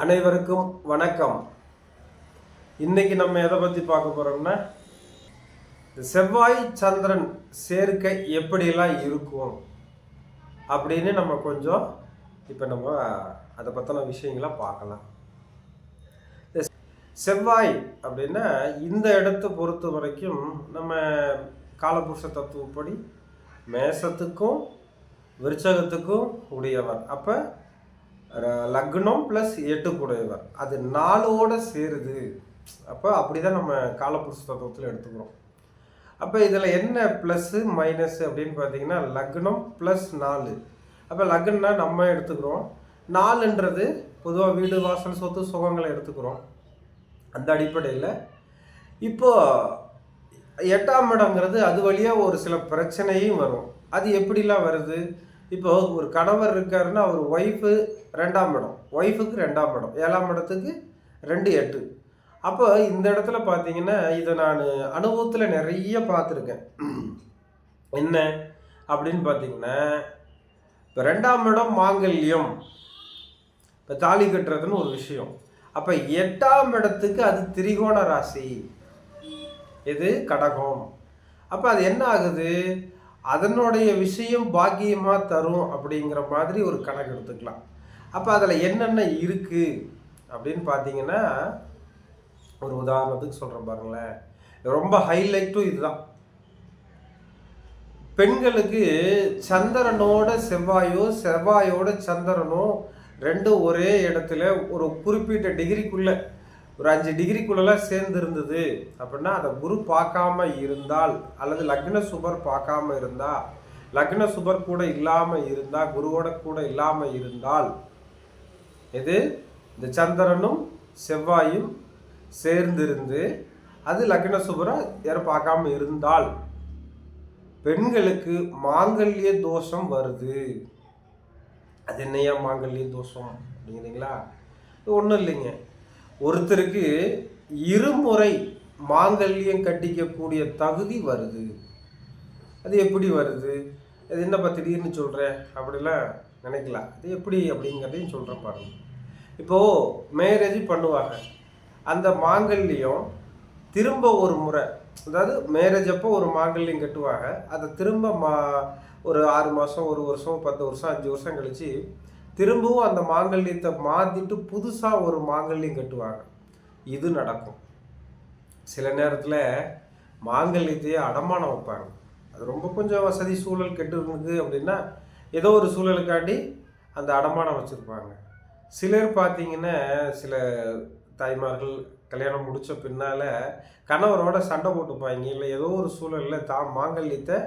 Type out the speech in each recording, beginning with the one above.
அனைவருக்கும் வணக்கம். இன்னைக்கு நம்ம எதை பற்றி பார்க்க போறோம்னா செவ்வாய் சந்திரன் சேர்க்கை எப்படியெல்லாம் இருக்கும் அப்படின்னு நம்ம கொஞ்சம் இப்போ நம்ம அதை பற்றின விஷயங்களை பார்க்கலாம். செவ்வாய் அப்படின்னா இந்த இடத்தை பொறுத்த வரைக்கும் நம்ம காலபுருஷ தத்துவப்படி மேசத்துக்கும் விருச்சகத்துக்கும் உடையவர். அப்போ லக்னம் ப்ளஸ் எட்டுக்குடையவர். அது நாலோட சேருது. அப்போ அப்படி தான் நம்ம காலப்புருஷ தத்துவத்தில் எடுத்துக்கிறோம். அப்போ இதில் என்ன ப்ளஸ்ஸு மைனஸ் அப்படின்னு பார்த்தீங்கன்னா லக்னம் ப்ளஸ் நாலு. அப்போ லக்னா நம்ம எடுத்துக்கிறோம். நாலுன்றது பொதுவாக வீடு வாசல் சொத்து சுகங்களை எடுத்துக்கிறோம். அந்த அடிப்படையில். இப்போ எட்டாம் இடங்கிறது அது வழியாக ஒரு சில பிரச்சனையும் வரும். அது எப்படிலாம் வருது? இப்போ ஒரு கணவர் இருக்காருன்னா அவர் ஒய்ஃபு ரெண்டாம் இடம். ஒய்ஃபுக்கு ரெண்டாம் இடம். ஏழாம் இடத்துக்கு ரெண்டு எட்டு. அப்போ இந்த இடத்துல பார்த்தீங்கன்னா இதை நான் அனுபவத்தில் நிறைய பார்த்துருக்கேன். என்ன அப்படின்னு பார்த்தீங்கன்னா இப்போ ரெண்டாம் இடம் மாங்கல்யம். இப்போ தாலி கட்டுறதுன்னு ஒரு விஷயம். அப்போ எட்டாம் இடத்துக்கு அது திரிகோண ராசி. இது கடகம். அப்போ அது என்ன ஆகுது? அதனுடைய விஷயம் பாக்கியமாக தரும் அப்படிங்கிற மாதிரி ஒரு கணக்கு எடுத்துக்கலாம். அப்போ அதில் என்னென்ன இருக்குது அப்படின்னு பார்த்தீங்கன்னா ஒரு உதாரணத்துக்கு சொல்கிறேன் பாருங்களேன். ரொம்ப ஹைலைட்டும் இதுதான். பெண்களுக்கு சந்திரனோட செவ்வாயோ செவ்வாயோட சந்திரனோ ரெண்டும் ஒரே இடத்துல ஒரு குறிப்பிட்ட டிகிரிக்குள்ளே ஒரு அஞ்சு டிகிரிக்குள்ளெல்லாம் சேர்ந்து இருந்தது அப்படின்னா அதை குரு பார்க்காம இருந்தால் அல்லது லக்ன சுபர் பார்க்காம இருந்தா லக்ன சுபர் கூட இல்லாமல் இருந்தால் குருவோட கூட இல்லாமல் இருந்தால் இது இந்த சந்திரனும் செவ்வாயும் சேர்ந்திருந்து அது லக்ன சுபரை யாரும் பார்க்காம இருந்தால் பெண்களுக்கு மாங்கல்ய தோஷம் வருது. அது என்னையா மாங்கல்ய தோஷம்? அப்படிங்கிறீங்களா? இது ஒன்றும் இல்லைங்க. ஒருத்தருக்கு இருமுறை மாங்கல்யம் கட்டிக்கக்கூடிய தகுதி வருது. அது எப்படி வருது? அது என்னப்பா திடீர்னு சொல்கிறேன் அப்படிலாம் நினைக்கலாம். அது எப்படி அப்படிங்கிறதையும் சொல்கிறேன் பாருங்கள் இப்போது மேரேஜ் பண்ணுவாங்க. அந்த மாங்கல்யம் திரும்ப ஒரு முறை அதாவது மேரேஜ் அப்போ ஒரு மாங்கல்யம் கட்டுவாங்க. அதை திரும்ப மா ஒரு ஆறு மாதம் ஒரு வருஷம் பத்து வருஷம் அஞ்சு வருஷம் கழித்து திரும்பவும் அந்த மாங்கல்யத்தை மாற்றிட்டு புதுசாக ஒரு மாங்கல்யம் கட்டுவாங்க. இது நடக்கும். சில நேரத்தில் மாங்கல்யத்தையே அடமானம் வைப்பாங்க. அது ரொம்ப கொஞ்சம் வசதி சூழல் கெட்டு இருந்தது அப்படின்னா ஏதோ ஒரு சூழலுக்காண்டி அந்த அடமானம் வச்சுருப்பாங்க. சிலர் பார்த்தீங்கன்னா சில தாய்மார்கள் கல்யாணம் முடித்த பின்னால் கணவரோட சண்டை போட்டுப்பாங்க. இல்லை ஏதோ ஒரு சூழலில் தான் மாங்கல்யத்தை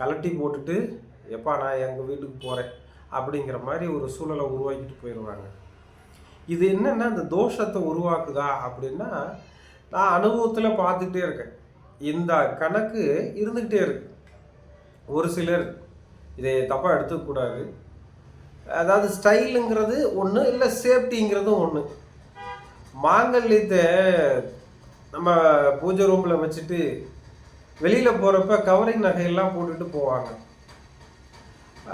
கலட்டி போட்டுட்டு எப்பா நான் எங்கள் வீட்டுக்கு போகிறேன் அப்படிங்கிற மாதிரி ஒரு சூழலை உருவாக்கிட்டு போயிடுவாங்க. இது என்னென்னா இந்த தோஷத்தை உருவாக்குதா அப்படின்னா நான் அனுபவத்தில் பார்த்துக்கிட்டே இருக்கேன். இந்த கணக்கு இருந்துக்கிட்டே இருக்கு. ஒரு சிலர் இதை தப்பாக எடுத்துக்கூடாது அதாவது ஸ்டைலுங்கிறது ஒன்று இல்லை சேஃப்டிங்கிறதும் ஒன்று மாங்கல்யத்தை நம்ம பூஜை ரூமில் வச்சுட்டு வெளியில் போகிறப்ப கவரிங் நகையெல்லாம் போட்டுட்டு போவாங்க.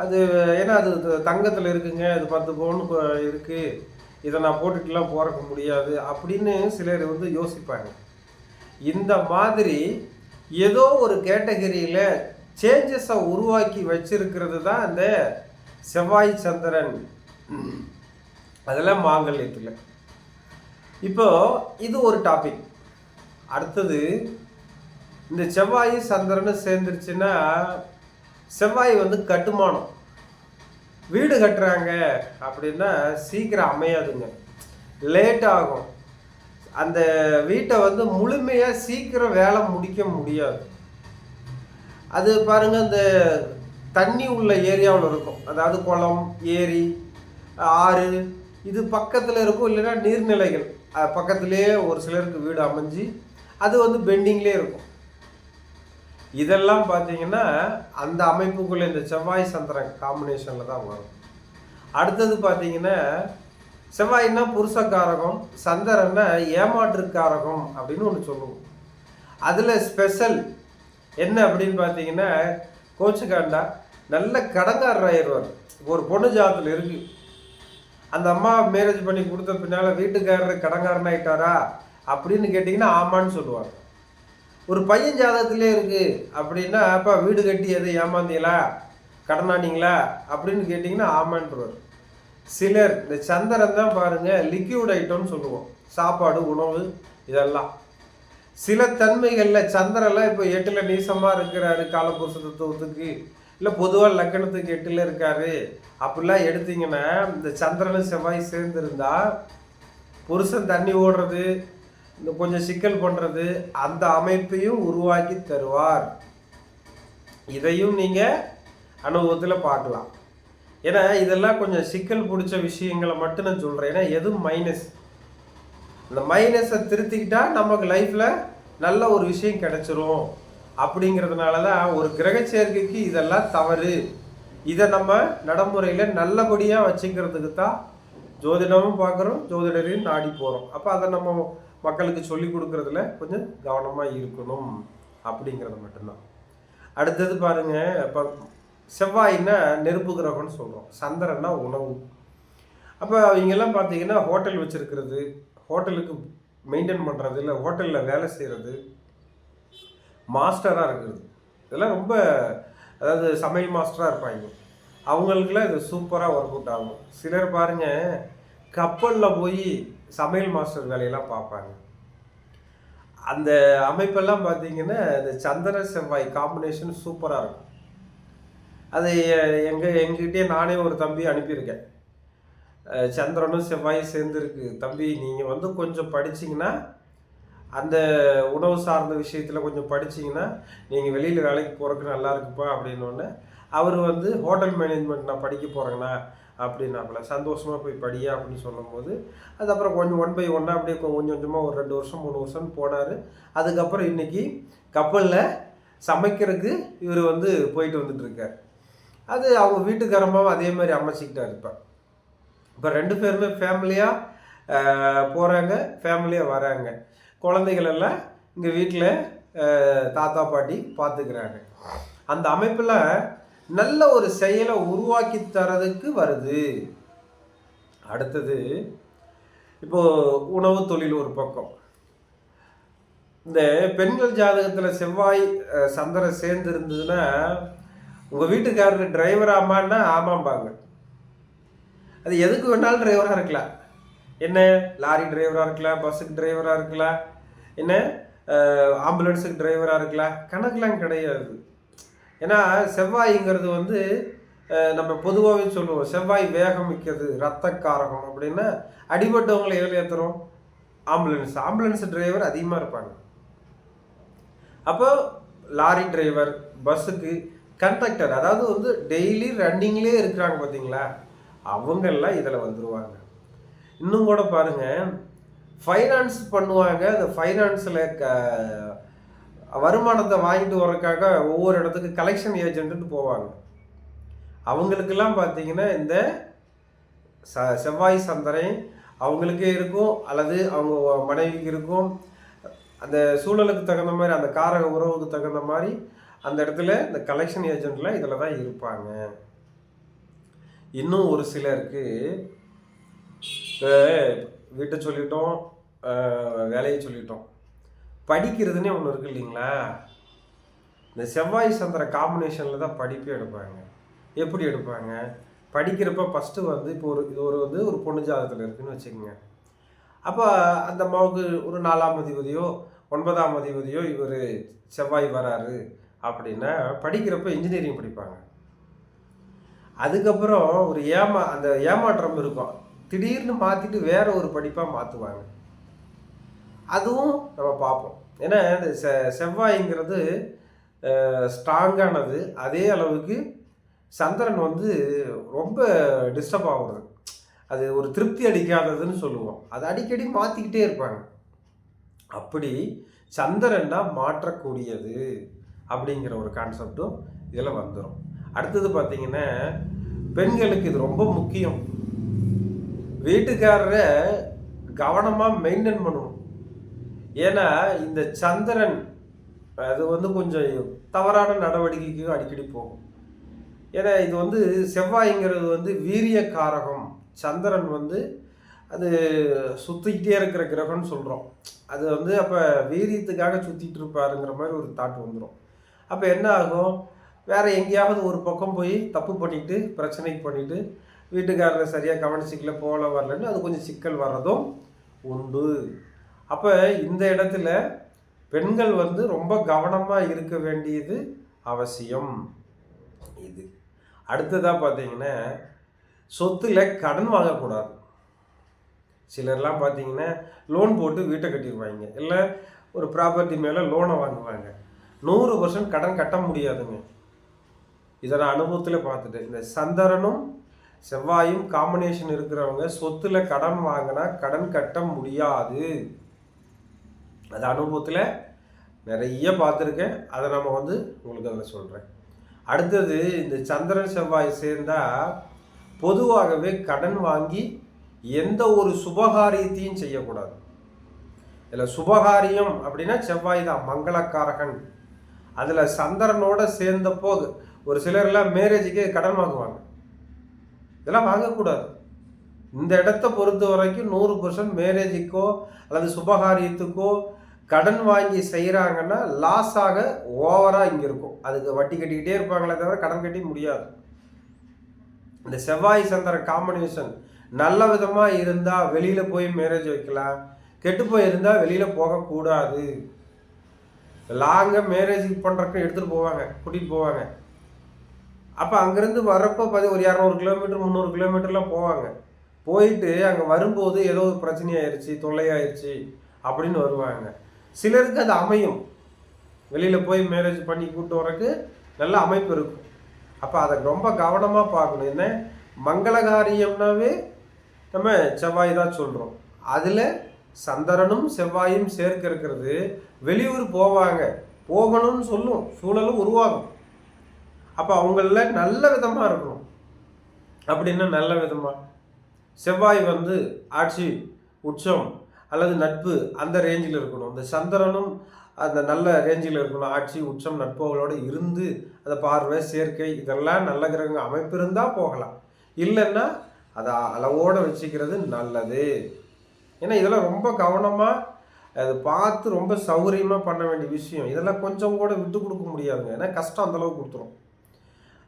அது ஏன்னா அது தங்கத்தில் இருக்குங்க அது பத்து பவுன் இருக்குது இதை நான் போட்டுட்டுலாம் போறக்க முடியாது அப்படின்னு சிலர் வந்து யோசிப்பாங்க. இந்த மாதிரி ஏதோ ஒரு கேட்டகரியில் சேஞ்சஸை உருவாக்கி வச்சிருக்கிறது தான் அந்த செவ்வாய் சந்திரன். அதெல்லாம் மாங்கல்யத்தில். இப்போ இது ஒரு டாபிக் அடுத்தது இந்த செவ்வாய் சந்திரன் சேர்ந்துருச்சுன்னா செவ்வாய் வந்து கட்டுமானம். வீடு கட்டுறாங்க அப்படின்னா சீக்கிரம் அமையாதுங்க. லேட் ஆகும். அந்த வீட்டை வந்து முழுமையாக சீக்கிரம் வேலை முடிக்க முடியாது. அது பாருங்க அந்த தண்ணி உள்ள ஏரியாவில் இருக்கும். அதாவது குளம் ஏரி ஆறு இது பக்கத்தில் இருக்கும். இல்லைன்னா நீர்நிலைகள். பக்கத்துலேயே ஒரு சிலருக்கு வீடு அமைஞ்சு அது வந்து பெண்டிங்லேயே இருக்கும். இதெல்லாம் பார்த்தீங்கன்னா அந்த அமைப்புக்குள்ள இந்த செவ்வாய் சந்திரன் காம்பினேஷனில் தான் வரும். அடுத்தது பார்த்தீங்கன்னா செவ்வாய்னா புருஷக்காரகம் சந்திரன்னா ஏமாற்றுக்காரகம் அப்படின்னு ஒன்று சொல்லுவோம். அதில் ஸ்பெஷல் என்ன அப்படின்னு பார்த்தீங்கன்னா கோச்சுக்காண்டா நல்ல கடங்காரர் ஆயிடுவார். ஒரு பொண்ணு ஜாதத்தில் இருக்கு. அந்த அம்மா மேரேஜ் பண்ணி கொடுத்த பின்னால் வீட்டுக்காரர் கடங்காரன் ஆயிட்டாரா அப்படின்னு கேட்டிங்கன்னா ஆமான்னு சொல்லுவாங்க. ஒரு பையன் ஜாதகத்திலே இருக்கு. அப்படின்னா அப்பா வீடு கட்டி எதை ஏமாந்தீங்களா? கடனானீங்களா? அப்படின்னு கேட்டிங்கன்னா ஆமான்றவர். சிலர் இந்த சந்திரன் தான் பாருங்க லிக்யூட் ஐட்டம்னு சொல்லுவோம். சாப்பாடு உணவு இதெல்லாம். சில தன்மைகளில் சந்திரன்லாம் இப்போ எட்டில் நீசமாக இருக்கிறாரு காலபுருஷ தத்துவத்துக்கு. இல்லை பொதுவாக லக்கணத்துக்கு எட்டில் இருக்காரு. அப்படிலாம் எடுத்தீங்கன்னா இந்த சந்திரனும் செவ்வாய் சேர்ந்துருந்தா புருஷன் தண்ணி ஓடுறது இந்த கொஞ்சம் சிக்கல் பண்ணுறது அந்த அமைப்பையும் உருவாக்கி தருவார். இதையும் நீங்கள் அனுபவத்தில் பார்க்கலாம். ஏன்னா இதெல்லாம் கொஞ்சம் சிக்கல் பிடிச்ச விஷயங்களை மட்டும் நான் சொல்கிறேன் ஏன்னா எதுவும் மைனஸ் இந்த மைனஸை திருத்திக்கிட்டா நமக்கு லைஃப்பில் நல்ல ஒரு விஷயம் கிடைச்சிரும். அப்படிங்கிறதுனால தான் ஒரு கிரக சேர்க்கைக்கு இதெல்லாம் தவறு. இதை நம்ம நடைமுறையில் நல்லபடியாக வச்சுக்கிறதுக்கு தான் ஜோதிடமும் பார்க்குறோம் ஜோதிடரையும் நாடி போகிறோம் அப்போ அதை நம்ம மக்களுக்கு சொல்லிக் கொடுக்குறதுல கொஞ்சம் கவனமாக இருக்கணும் அப்படிங்கிறது மட்டும்தான். அடுத்தது பாருங்க இப்போ செவ்வாயின்னா நெருப்பு கிரகம்னு சொல்கிறோம் சந்திரன்னா உணவு. அப்போ அவங்கெல்லாம் பார்த்தீங்கன்னா ஹோட்டல் வச்சுருக்கிறது ஹோட்டலுக்கு மெயின்டைன் பண்ணுறது இல்லை ஹோட்டலில் வேலை செய்கிறது மாஸ்டராக இருக்கிறது. இதெல்லாம் ரொம்ப அதாவது சமையல் மாஸ்டராக இருப்பாங்க. அவங்களுக்குலாம் இது சூப்பராக ஒர்க் அவுட் ஆகும். சிலர் பாருங்கள் கப்பலில் போய் சமையல் மாஸ்டர் வேலையெல்லாம் பார்ப்பாங்க. அந்த அமைப்பெல்லாம் பார்த்தீங்கன்னா இந்த சந்திர செவ்வாய் காம்பினேஷன் சூப்பராக இருக்கும். அது எங்கள் எங்ககிட்டயே நானே ஒரு தம்பி அனுப்பியிருக்கேன். சந்திரனும் செவ்வாயும் சேர்ந்துருக்கு. தம்பி நீங்கள் வந்து கொஞ்சம் படிச்சிங்கன்னா அந்த உணவு சார்ந்த விஷயத்தில் கொஞ்சம் படிச்சிங்கன்னா நீங்கள் வெளியில் வேலைக்கு போகிறதுக்கு நல்லா இருக்குப்பா அப்படின்னோடனே அவர் வந்து ஹோட்டல் மேனேஜ்மெண்ட் நான் படிக்க போகிறேங்கண்ணா அப்படின்னாப்புல. சந்தோஷமாக போய் படியா அப்படின்னு சொல்லும்போது அதுக்கப்புறம் கொஞ்சம் ஒன் பை ஒன்னாக அப்படியே கொஞ்சம் கொஞ்சமாக ஒரு ரெண்டு வருஷம் மூணு வருஷம் போனார். அதுக்கப்புறம் இன்னைக்கு கப்பலில் சமைக்கிறதுக்கு இவர் வந்து போயிட்டு வந்துட்டுருக்கார் அது அவங்க வீட்டுக்காரமாகவும் அதே மாதிரி அமைச்சிக்கிட்டா இப்போ இப்போ ரெண்டு பேருமே ஃபேமிலியாக போகிறாங்க ஃபேமிலியாக வராங்க. குழந்தைகள் எல்லாம் இங்கே வீட்டில் தாத்தா பாட்டி பார்த்துக்கிறாங்க அந்த அமைப்பில் நல்ல ஒரு செயலை உருவாக்கி தரதுக்கு வருது. அடுத்தது இப்போ உணவு தொழில் ஒரு பக்கம். இந்த பெண்கள் ஜாதகத்தில் செவ்வாய் அஹ், சந்திரன் சேர்ந்து இருந்ததுன்னா உங்கள் வீட்டுக்காரர் டிரைவர் ஆமான்னா ஆமாம்பாங்க. அது எதுக்கு வேணாலும் டிரைவராக இருக்கலாம். என்ன? லாரி டிரைவராக இருக்கலாம் பஸ்ஸுக்கு டிரைவராக இருக்கலாம். என்ன? ஆம்புலன்ஸுக்கு டிரைவராக இருக்கலாம். கணக்கெலாம் கிடையாது. ஏன்னா செவ்வாய்ங்கிறது வந்து நம்ம பொதுவாகவே சொல்லுவோம் செவ்வாய் வேகம் மிக்கது ரத்த காரகம் அப்படின்னா அடிபட்டவங்களை எதில் ஏற்றுறோம் ஆம்புலன்ஸ். ஆம்புலன்ஸ் டிரைவர் அதிகமாக இருப்பாங்க. அப்போ லாரி டிரைவர் பஸ்ஸுக்கு கண்டக்டர் அதாவது வந்து டெய்லி ரன்னிங்லேயே இருக்கிறாங்க பார்த்தீங்களா? அவங்கெல்லாம் இதில் வந்துடுவாங்க இன்னும் கூட பாருங்க ஃபைனான்ஸ் பண்ணுவாங்க. அந்த ஃபைனான்ஸில் க வருமானத்தை வாங்கிட்டு வர்றதுக்காக ஒவ்வொரு இடத்துக்கு கலெக்ஷன் ஏஜென்ட்டுன்னு போவாங்க. அவங்களுக்கெல்லாம் பார்த்தீங்கன்னா இந்த ச செவ்வாய் சந்தனை அவங்களுக்கே இருக்கும் அல்லது அவங்க மனைவிக்கு இருக்கும். அந்த சூழலுக்கு தகுந்த மாதிரி அந்த காரக உறவுக்கு தகுந்த மாதிரி அந்த இடத்துல இந்த கலெக்ஷன் ஏஜெண்ட்டில் இதில் தான் இருப்பாங்க. இன்னும் ஒரு சிலருக்கு இப்போ வீட்டை சொல்லிட்டோம் வேலையை சொல்லிட்டோம். படிக்கிறதுனே ஒன்று இருக்கு இல்லைங்களா? இந்த செவ்வாய் சந்திர காம்பினேஷனில் தான் படிப்பே எடுப்பாங்க. எப்படி எடுப்பாங்க? படிக்கிறப்ப ஃபஸ்ட்டு வந்து இப்போ ஒரு இது ஒரு வந்து ஒரு பொண்ணு ஜாதகத்தில் இருக்குன்னு வச்சுக்கோங்க. அப்போ அந்த அம்மாவுக்கு ஒரு நாலாம் அதிபதியோ ஒன்பதாம் அதிபதியோ இவர் செவ்வாய் வராரு அப்படின்னா படிக்கிறப்ப இன்ஜினியரிங் படிப்பாங்க. அதுக்கப்புறம் ஒரு ஏமா அந்த ஏமாற்றம் இருக்கும். திடீர்னு மாற்றிட்டு வேற ஒரு படிப்பாக மாற்றுவாங்க அதுவும் நம்ம பார்ப்போம். ஏன்னா இந்த செ செவ்வாய்ங்கிறது ஸ்ட்ராங்கானது. அதே அளவுக்கு சந்திரன் வந்து ரொம்ப டிஸ்டர்ப் ஆகுறது. அது ஒரு திருப்தி அளிக்காததுன்னு சொல்லுவோம். அது அடிக்கடி மாற்றிக்கிட்டே இருப்பாங்க. அப்படி சந்திரன்னா மாற்றக்கூடியது அப்படிங்கிற ஒரு கான்செப்டும் இதில் வந்துடும் அடுத்தது பார்த்திங்கன்னா பெண்களுக்கு இது ரொம்ப முக்கியம். வீட்டுக்காரரை கவனமாக மெயின்டைன் பண்ணணும். ஏன்னா இந்த சந்திரன் அது வந்து கொஞ்சம் தவறான நடவடிக்கைக்கு அடிக்கடி போகும். ஏன்னா இது வந்து செவ்வாய்ங்கிறது வந்து வீரிய காரகம். சந்திரன் வந்து அது சுற்றிக்கிட்டே இருக்கிற கிரகம்னு சொல்கிறோம் அது வந்து அப்போ வீரியத்துக்காக சுற்றிட்டு இருப்பாருங்கிற மாதிரி ஒரு தாட் வந்துடும் அப்போ என்ன ஆகும்? வேறு எங்கேயாவது ஒரு பக்கம் போய் தப்பு பண்ணிட்டு பிரச்சனைக்கு பண்ணிட்டு வீட்டுக்காரரை சரியாக கவனிச்சிக்கல போகல வரலன்னு அது கொஞ்சம் சிக்கல் வர்றதும் உண்டு. அப்போ இந்த இடத்துல பெண்கள் வந்து ரொம்ப கவனமாக இருக்க வேண்டியது அவசியம். இது. அடுத்ததாக பார்த்தீங்கன்னா சொத்தில் கடன் வாங்கக்கூடாது. சிலர்லாம் பார்த்தீங்கன்னா லோன் போட்டு வீட்டை கட்டிடுவாங்க இல்லை ஒரு ப்ராப்பர்ட்டி மேலே லோனை வாங்குவாங்க. நூறு பர்சன்ட் கடன் கட்ட முடியாதுங்க. இதை நான் அனுபவத்தில் பார்த்துட்டேன் இந்த சந்தரனும் செவ்வாயும் காம்பினேஷன் இருக்கிறவங்க சொத்தில் கடன் வாங்கினா கடன் கட்ட முடியாது. அது அனுபவத்தில் நிறைய பார்த்துருக்கேன். அதை நம்ம வந்து உங்களுக்கு அதில் சொல்கிறேன் அடுத்தது இந்த சந்திரன் செவ்வாய் சேர்ந்தால் பொதுவாகவே கடன் வாங்கி எந்த ஒரு சுபகாரியத்தையும் செய்யக்கூடாது. இதில் சுபகாரியம் அப்படின்னா செவ்வாய் தான் மங்களக்காரகன். அதில் சந்திரனோட சேர்ந்தப்போ ஒரு சிலர்லாம் மேரேஜுக்கே கடன் வாங்குவாங்க. இதெல்லாம் வாங்கக்கூடாது. இந்த இடத்த பொறுத்த வரைக்கும் நூறு பர்சன்ட் மேரேஜுக்கோ அல்லது சுபகாரியத்துக்கோ கடன் வாங்கி செய்கிறாங்கன்னா லாஸாக ஓவராக இங்கே இருக்கும். அதுக்கு வட்டி கட்டிக்கிட்டே இருப்பாங்களே தவிர கடன் கட்டி முடியாது. இந்த செவ்வாய் சந்திரன் காம்பினேஷன் நல்ல விதமாக இருந்தால் வெளியில் போய் மேரேஜ் வைக்கலாம். கெட்டு போயிருந்தால் வெளியில் போகக்கூடாது. லாங்காக மேரேஜ் பண்ணுறக்கு எடுத்துகிட்டு போவாங்க கூட்டிகிட்டு போவாங்க. அப்போ அங்கேருந்து வரப்போ பதி ஒரு இரநூறு கிலோமீட்டர் முந்நூறு கிலோமீட்டர்லாம் போவாங்க. போயிட்டு அங்கே வரும்போது ஏதோ ஒரு பிரச்சனை ஆயிடுச்சு தொல்லையாயிருச்சு அப்படின்னு வருவாங்க. சிலருக்கு அது அமையும். வெளியில் போய் மேரேஜ் பண்ணி கூப்பிட்டு வரக்கு நல்ல அமைப்பு இருக்கும். அப்போ அதை ரொம்ப கவனமாக பார்க்கணும். என்ன? மங்களகாரியம்னாவே நம்ம செவ்வாய் தான் சொல்கிறோம் அதில் சந்திரனும் செவ்வாயும் சேர்க்க இருக்கிறது. வெளியூர் போவாங்க. போகணும்னு சொல்லும். சூழலும் உருவாகும். அப்போ அவங்கள நல்ல விதமாக இருக்கணும். அப்படின்னா நல்ல விதமாக செவ்வாய் வந்து ஆட்சி உச்சம் அல்லது நட்பு அந்த ரேஞ்சில் இருக்கணும். அந்த சந்திரனும் அந்த நல்ல ரேஞ்சில் இருக்கணும். ஆட்சி உச்சம் நட்புகளோடு இருந்து அந்த பார்வை சேர்க்கை இதெல்லாம் நல்ல கிரகங்கள் அமைப்பு இருந்தால் போகலாம். இல்லைன்னா அதை அளவோடு வச்சுக்கிறது நல்லது. ஏன்னா இதெல்லாம் ரொம்ப கவனமாக அது பார்த்து ரொம்ப சௌகரியமாக பண்ண வேண்டிய விஷயம். இதெல்லாம் கொஞ்சம் கூட விட்டு கொடுக்க முடியாதுங்க. ஏன்னா கஷ்டம் அந்தளவுக்கு கொடுத்துரும்.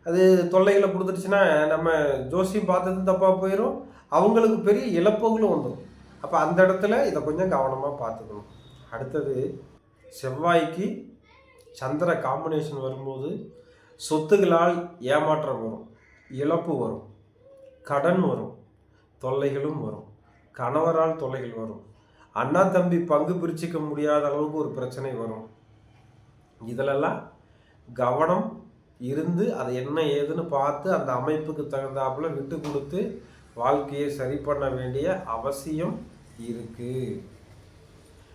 அது தொல்லைகளை கொடுத்துருச்சுன்னா நம்ம ஜோசியம் பார்த்தது தப்பாக போயிடும் அவங்களுக்கு பெரிய இழப்புகளும் வந்துடும் அப்போ அந்த இடத்துல இதை கொஞ்சம் கவனமாக பார்த்துக்கணும். அடுத்தது செவ்வாய்க்கு சந்திர காம்பினேஷன் வரும்போது சொத்துகளால் ஏமாற்றம் வரும் இழப்பு வரும் கடன் வரும் தொல்லைகளும் வரும் கணவரால் தொல்லைகள் வரும் அண்ணா தம்பி பங்கு பிரிச்சுக்க முடியாத அளவுக்கு ஒரு பிரச்சனை வரும். இதிலெல்லாம் கவனம் இருந்து அதை என்ன ஏதுன்னு பார்த்து அந்த அமைப்புக்கு தகுந்தாப்புல விட்டு கொடுத்து வாழ்க்கையை சரி பண்ண வேண்டிய அவசியம் இருக்குது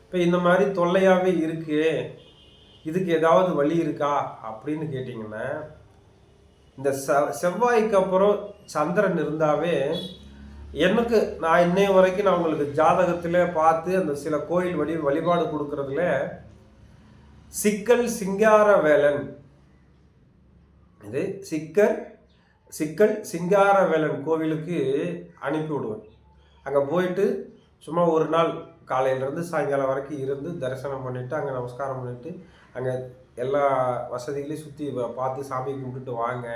இப்போ இந்த மாதிரி தொல்லையாகவே இருக்கு. இதுக்கு ஏதாவது வழி இருக்கா? அப்படின்னு கேட்டிங்கன்னா இந்த செ செவ்வாய்க்கு அப்புறம் சந்திரன் இருந்தாவே எனக்கு நான் இன்னைய வரைக்கும் நான் உங்களுக்கு ஜாதகத்தில் பார்த்து அந்த சில கோயில் வழி வழிபாடு கொடுக்கறதுல சிக்கல் சிங்கார வேலன். இது சிக்கர் சிக்கல் சிங்கார வேலன் கோவிலுக்கு அனுப்பி விடுவேன். அங்கே போயிட்டு சும்மா ஒரு நாள் காலையிலேருந்து சாயங்காலம் வரைக்கும் இருந்து தரிசனம் பண்ணிவிட்டு அங்கே நமஸ்காரம் பண்ணிவிட்டு அங்கே எல்லா வசதிகளையும் சுற்றி பார்த்து சாமி கும்பிட்டுட்டு வாங்க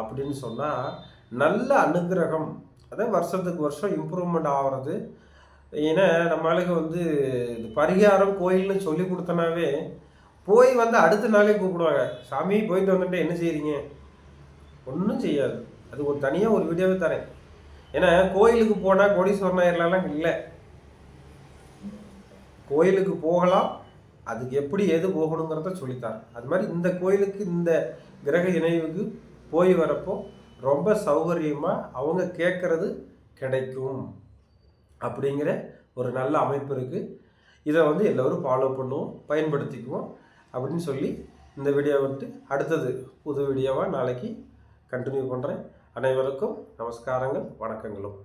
அப்படின்னு சொன்னால் நல்ல அனுகிரகம். அதான் வருஷத்துக்கு வருஷம் இம்ப்ரூவ்மெண்ட் ஆகிறது ஏன்னா நம்மளுக்கு வந்து இது பரிகாரம் கோயில்னு சொல்லி கொடுத்தனாவே போய் வந்து அடுத்த நாளே கூப்பிடுவாங்க. சாமி போயிட்டு வந்துட்டு என்ன செய்கிறீங்க ஒன்றும் செய்யாது. அது ஒரு தனியாக ஒரு வீடியோவே தரேன். ஏன்னா கோயிலுக்கு போனால் கோடீஸ்வரன் ஆயிரலாம் இல்லை. கோயிலுக்கு போகலாம் அதுக்கு எப்படி எது போகணுங்கிறத சொல்லித்தாரேன் அது மாதிரி இந்த கோயிலுக்கு இந்த கிரக இணைவுக்கு போய் வரப்போ ரொம்ப சௌகரியமாக அவங்க கேட்குறது கிடைக்கும் அப்படிங்கிற ஒரு நல்ல அமைப்பு இருக்குது இதை வந்து எல்லோரும் ஃபாலோ பண்ணுவோம் பயன்படுத்திக்குவோம் அப்படின்னு சொல்லி இந்த வீடியோ வந்துட்டு அடுத்தது புது வீடியோவாக நாளைக்கு கண்டினியூ பண்ணுறேன் அனைவருக்கும் நமஸ்காரங்கள் வணக்கங்களும்.